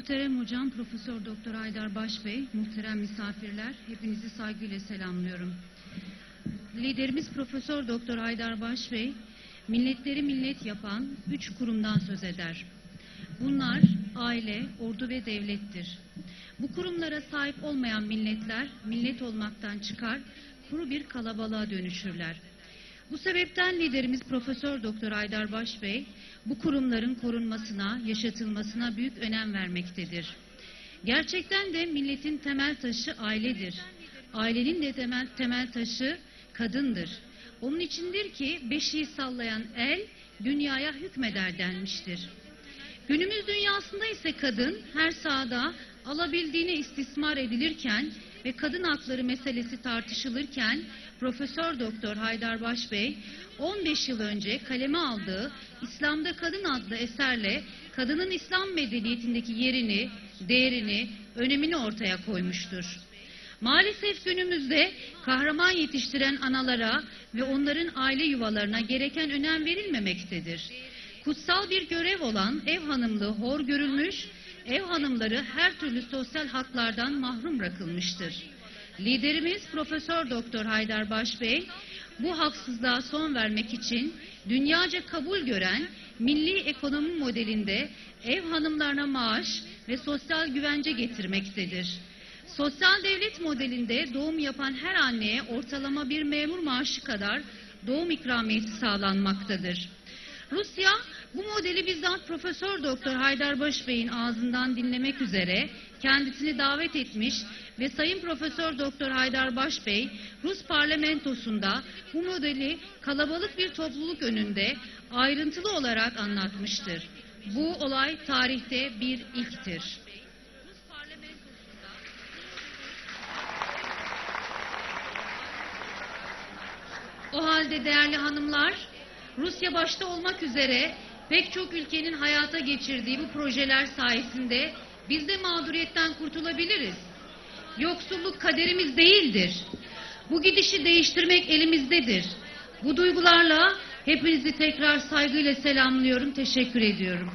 Muhterem hocam Profesör Doktor Haydar Baş Bey, muhterem misafirler, hepinizi saygıyla selamlıyorum. Liderimiz Profesör Doktor Haydar Baş Bey, milletleri millet yapan üç kurumdan söz eder. Bunlar aile, ordu ve devlettir. Bu kurumlara sahip olmayan milletler millet olmaktan çıkar, kuru bir kalabalığa dönüşürler. Bu sebepten liderimiz Profesör Doktor Haydar Baş Bey bu kurumların korunmasına, yaşatılmasına büyük önem vermektedir. Gerçekten de milletin temel taşı ailedir. Ailenin de temel, temel taşı kadındır. Onun içindir ki beşiği sallayan el dünyaya hükmeder denmiştir. Günümüz dünyasında ise kadın her sahada alabildiğine istismar edilirken ve kadın hakları meselesi tartışılırken Profesör Doktor Haydar Baş Bey 15 yıl önce kaleme aldığı İslam'da Kadın adlı eserle kadının İslam medeniyetindeki yerini, değerini, önemini ortaya koymuştur. Maalesef günümüzde kahraman yetiştiren analara ve onların aile yuvalarına gereken önem verilmemektedir. Kutsal bir görev olan ev hanımlığı hor görülmüş, ev hanımları her türlü sosyal haklardan mahrum bırakılmıştır. Liderimiz Profesör Doktor Haydar Baş Bey bu haksızlığa son vermek için dünyaca kabul gören milli ekonomi modelinde ev hanımlarına maaş ve sosyal güvence getirmektedir. Sosyal devlet modelinde doğum yapan her anneye ortalama bir memur maaşı kadar doğum ikramiyesi sağlanmaktadır. Rusya bu modeli bizzat Profesör Doktor Haydarbaş Bey'in ağzından dinlemek üzere kendisini davet etmiş ve Sayın Profesör Doktor Haydarbaş Bey Rus parlamentosunda bu modeli kalabalık bir topluluk önünde ayrıntılı olarak anlatmıştır. Bu olay tarihte bir ilktir. O halde değerli hanımlar, Rusya başta olmak üzere pek çok ülkenin hayata geçirdiği bu projeler sayesinde biz de mağduriyetten kurtulabiliriz. Yoksulluk kaderimiz değildir. Bu gidişi değiştirmek elimizdedir. Bu duygularla hepinizi tekrar saygıyla selamlıyorum, teşekkür ediyorum.